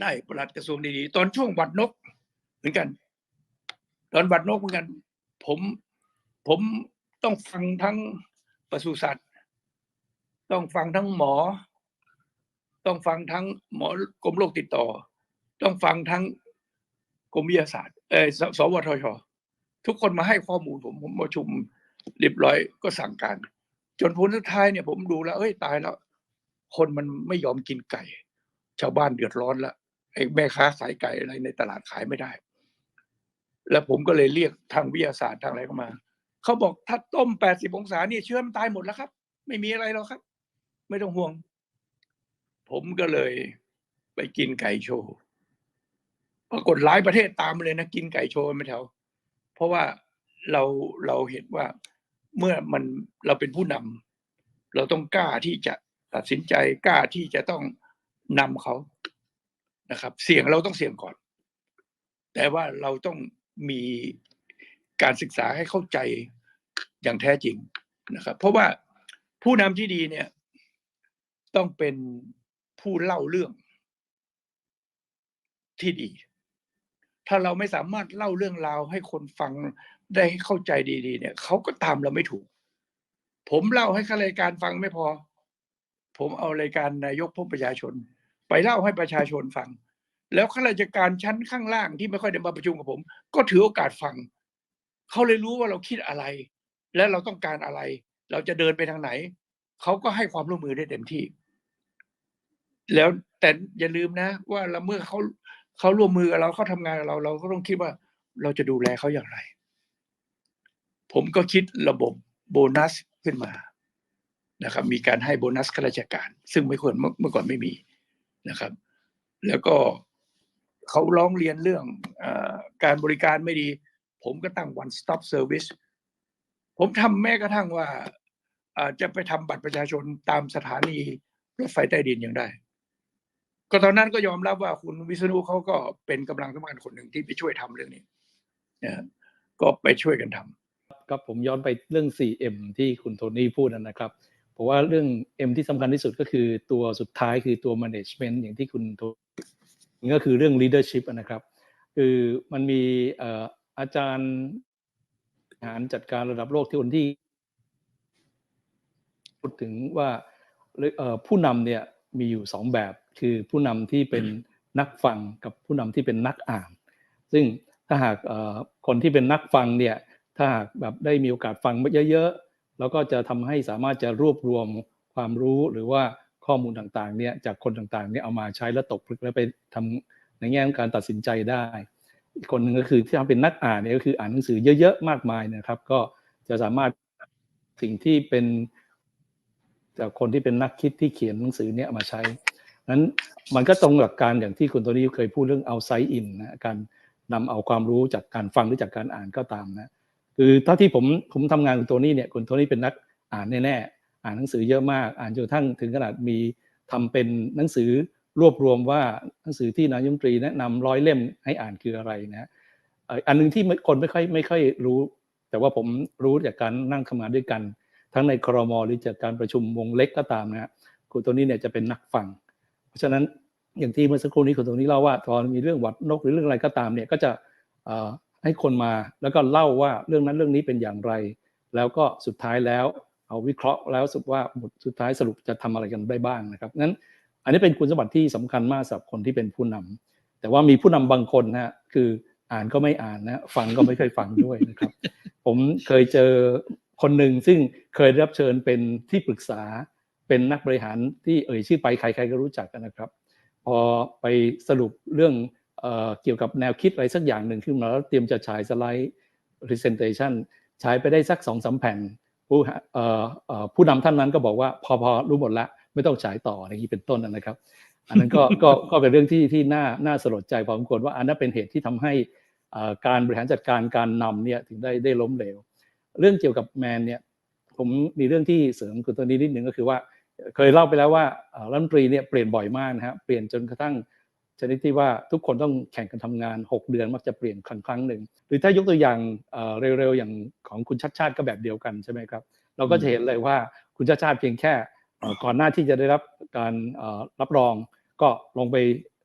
ได้ประหลัดกระทรวงดีๆ ตอนช่วงวัดนก เหมือนกัน ตอนวัดนกเหมือนกัน ผมผมต้องฟังทั้งปศุสัตว์ต้องฟังทั้งหมอ ต้องฟังทั้งหมอกรมโรคติดต่อ ต้องฟังทั้งกรมวิทยาศาสตร์เออสสวทช ทุกคนมาให้ข้อมูลผมผมประชุมเรียบร้อยก็สั่งการ จนผลสุดท้ายเนี่ยผมดูแล้ว เอ้ยตายแล้ว คนมันไม่ยอมกินไก่ ชาวบ้านเดือดร้อนละ ไอ้แม่ค้าขายไก่อะไรในตลาดขายไม่ได้ แล้วผมก็เลยเรียกทางวิทยาศาสตร์ทางอะไรเข้ามา เขาบอกถ้าต้มแปดสิบองศาเนี่ยเชื้อมันตายหมดแล้วครับ ไม่มีอะไรหรอกครับ ไม่ต้องห่วง ผมก็เลยไปกินไก่โชว์ปรากฏหลายประเทศตามมาเลยนะกินไก่โชว์ไม่แถว เพราะว่าเราเราเห็นว่าเมื่อมันเราเป็นผู้นำเราต้องกล้าที่จะตัดสินใจกล้าที่จะต้องนำเขา นะครับ เสี่ยงเราต้องเสี่ยงก่อน แต่ว่าเราต้องมีการศึกษาให้เข้าใจอย่างแท้จริงนะครับ เพราะว่าผู้นำที่ดีเนี่ย ต้องเป็นผู้เล่าเรื่องที่ดี ถ้าเราไม่สามารถเล่าเรื่องราวให้คนฟังได้เข้าใจดีๆ เนี่ยเขาก็ตามเราไม่ถูก ผมเล่าให้ข้ารายการฟังไม่พอ ผมเอารายการนายกพบประชาชน ไปเล่าให้ประชาชนฟัง แล้วข้าราชการชั้นข้างล่างที่ไม่ค่อยได้มาประชุมกับผม ก็ถือโอกาสฟังเขาเลยรู้ว่าเราคิดอะไร และเราต้องการอะไร เราจะเดินไปทางไหนเขาก็ให้ความร่วมมือได้เต็มที่ แล้วแต่อย่าลืมนะ ว่าเราเมื่อเขาเขาร่วมมือกับเราเขาทำงานกับเรา เราก็ต้องคิดว่าเราจะดูแลเขาอย่างไร ผมก็คิดระบบโบนัสขึ้นมานะครับมีการให้โบนัสข้าราชการ ซึ่งไม่ควรเมื่อเมื่อก่อนไม่มี นะครับ แล้วก็เขาร้องเรียนเรื่องอการบริการไม่ดี ผมก็ตั้ง one stop service ผมทำแม้กระทั่งว่าอ่าจะไปทำบัตรประชาชนตามสถานีรถไฟใต้ดินยังได้ ก็ตอนนั้นก็ยอมรับว่าคุณวิษณุเขาก็เป็นกำลังสำคัญคนหนึ่งที่ไปช่วยทำเรื่องนี้นะก็ไปช่วยกันทำครับผมย้อนไปเรื่อง 4M ที่คุณโทนี่พูดนะครับ เพราะว่าเรื่อง M ที่สำคัญที่สุดก็คือตัวสุดท้ายคือตัว management อย่างที่คุณโทนี่ก็คือเรื่อง leadership นะครับ คือมันมีอาจารย์หารจัดการระดับโลกที่คนที่พูดถึงว่าผู้นำเนี่ยมีอยู่สองแบบ คือผู้นำที่เป็นนักฟังกับผู้นำที่เป็นนักอ่าน ซึ่งถ้าหากคนที่เป็นนักฟังเนี่ยถ้าหากแบบได้มีโอกาสฟังเยอะๆ แล้วก็จะทำให้สามารถจะรวบรวมความรู้หรือว่าข้อมูลต่างๆเนี่ยจากคนต่างๆเนี่ยเอามาใช้แล้วตกผลึกแล้วไปทำในแง่ของการตัดสินใจได้อีกคนหนึ่งก็คือที่ทำเป็นนักอ่านเนี่ยก็คืออ่านหนังสือเยอะๆมากมายนะครับ ก็จะสามารถสิ่งที่เป็นจากคนที่เป็นนักคิดที่เขียนหนังสือเนี่ยมาใช้นั้นมันก็ตรงหลักการอย่างที่คุณโทนี่เคยพูดเรื่องเอาไซอินนะการนำเอาความรู้จากการฟังหรือจากการอ่านก็ตามนะ คือเท่าที่ผมผมทำงานกับโทนี่เนี่ยคุณโทนี่เป็นนักอ่านแน่ๆอ่านหนังสือเยอะมาก อ่านจนทั่งถึงขนาดมีทำเป็นหนังสือรวบรวมว่าหนังสือที่นายมนตรีแนะนำร้อยเล่มให้อ่านคืออะไรนะอันหนึงที่คนไม่ค่อยไม่ค่อยรู้ แต่ว่าผมรู้จากการนั่งทำงานด้วยกัน ทั้งในครมหรือจากการประชุมวงเล็กก็ตามนะฮะคุณโทนี่เนี่ยจะเป็นนักฟัง เพราะฉะนั้นอย่างที่เมื่อสักครู่นี้คุณโทนี่เล่าว่าตอนมีเรื่องวัดนกหรือเรื่องอะไรก็ตามเนี่ยก็จะ ให้คนมาแล้วก็เล่าว่าเรื่องนั้นเรื่องนี้เป็นอย่างไร แล้วก็สุดท้ายแล้วเอาวิเคราะห์แล้วสุดว่าสุดท้ายสรุปจะทำอะไรกันได้บ้างนะครับนั้นอันนี้เป็นคุณสมบัติที่สำคัญมากสำหรับคนที่เป็นผู้นำแต่ว่ามีผู้นำบางคนนะคืออ่านก็ไม่อ่านนะฟังก็ไม่เคยฟังด้วยนะครับ ผมเคยเจอคนหนึ่งซึ่งเคยได้รับเชิญเป็นที่ปรึกษาเป็นนักบริหารที่เอ่ยชื่อไปใครๆก็รู้จักกันนะครับ พอไปสรุปเรื่อง เกี่ยวกับแนวคิดอะไรสักอย่างหนึ่งขึ้นมาแล้วเตรียมจะฉายสไลด์ presentation ฉายไปได้สักสองสามแผ่นผู้ผู้นำท่านนั้นก็บอกว่าพอพอรู้หมดละไม่ต้องฉายต่ออย่างนี้เป็นต้นนะครับ อันนั้นก็ก็ก็เป็นเรื่องที่ที่น่าน่าสลดใจพอสมควรว่าอันนั้นเป็นเหตุที่ทำให้การบริหารจัดการการนำเนี่ยถึงได้ได้ล้มเหลว เรื่องเกี่ยวกับแมนเนี่ยผมมีเรื่องที่เสริมคุณตัวนี้นิดหนึ่งก็คือว่า เคยเล่าไปแล้วว่ารัฐมนตรีเนี่ยเปลี่ยนบ่อยมากนะฮะเปลี่ยนจนกระทั่ง ชนิดที่ว่าทุกคนต้องแข่งกันทำงาน 6 เดือนมักจะเปลี่ยนครั้งครั้งหนึ่งหรือถ้ายกตัวอย่างเร็วๆอย่างของคุณชัดชาติก็แบบเดียวกันใช่ไหมครับ เราก็จะเห็นเลยว่าคุณชาติชาติเพียงแค่ก่อนหน้าที่จะได้รับการรับรอง ก็ลงไป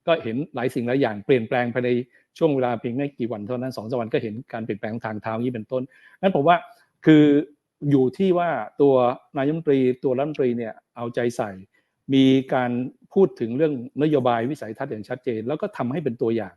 ก็เห็นหลายสิ่งหลายอย่างเปลี่ยนแปลงภายในช่วงเวลาเพียงไม่กี่วันเท่านั้นสองสวันก็เห็นการเปลี่ยนแปลงทางเท้านี้เป็นต้นนั้นผมว่าคืออยู่ที่ว่าตัวนายมนตรีตัวรัฐมนตรีเนี่ยเอาใจใส่ มีการ พูดถึงเรื่องนโยบายวิสัยทัศน์อย่างชัดเจน แล้วก็ทำให้เป็นตัวอย่าง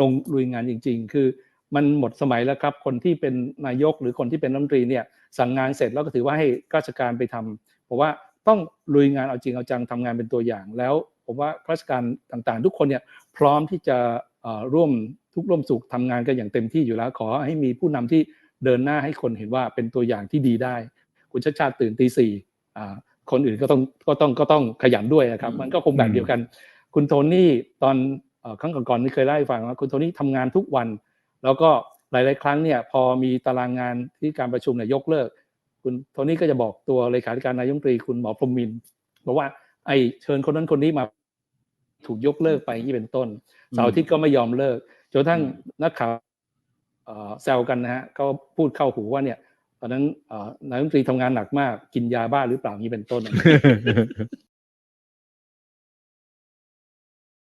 ลงลุยงานจริง ๆ คือมันหมดสมัยแล้วครับ คนที่เป็นนายกหรือคนที่เป็นรัฐมนตรีเนี่ยสั่งงานเสร็จแล้วก็ถือว่าให้ราชการไปทำเพราะว่าต้องลุยงานเอาจริงเอาจังทำงานเป็นตัวอย่าง แล้วผมว่าราชการต่างๆ ทุกคนเนี่ยพร้อมที่จะร่วมทุกข์ร่วมสุขทำงานกันอย่างเต็มที่อยู่แล้ว ขอให้มีผู้นำที่เดินหน้าให้คนเห็นว่าเป็นตัวอย่างที่ดีได้ คุณชาติชาติตื่นตีสี่ คนอื่นก็ต้องก็ต้องก็ต้องขยันด้วยนะครับ มันก็คงแบบเดียวกัน คุณโทนี่ตอนเอ่อครั้งก่อนๆนี่เคยเล่าให้ฟังว่าคุณโทนี่ทำงานทุกวัน แล้วก็หลาย ๆ ครั้งเนี่ยพอมีตารางงานที่การประชุมเนี่ยยกเลิก คุณโทนี่ก็จะบอกตัวเลขาธิการนายกรัฐมนตรีคุณหมอพรหมมินทร์บอกว่าไอ้เชิญคนนั้นคนนี้มาถูกยกเลิกไปอย่างนี้เป็นต้นเสาร์อาทิตย์ก็ไม่ยอมเลิกจนกระทั่งนักข่าวเอ่อแซวกันนะฮะก็พูดเข้าหูว่าเนี่ย ราะนั้นนายกรัฐมนตรีทำงานหนักมากกินยาบ้าหรือเปล่านี้เป็นต้น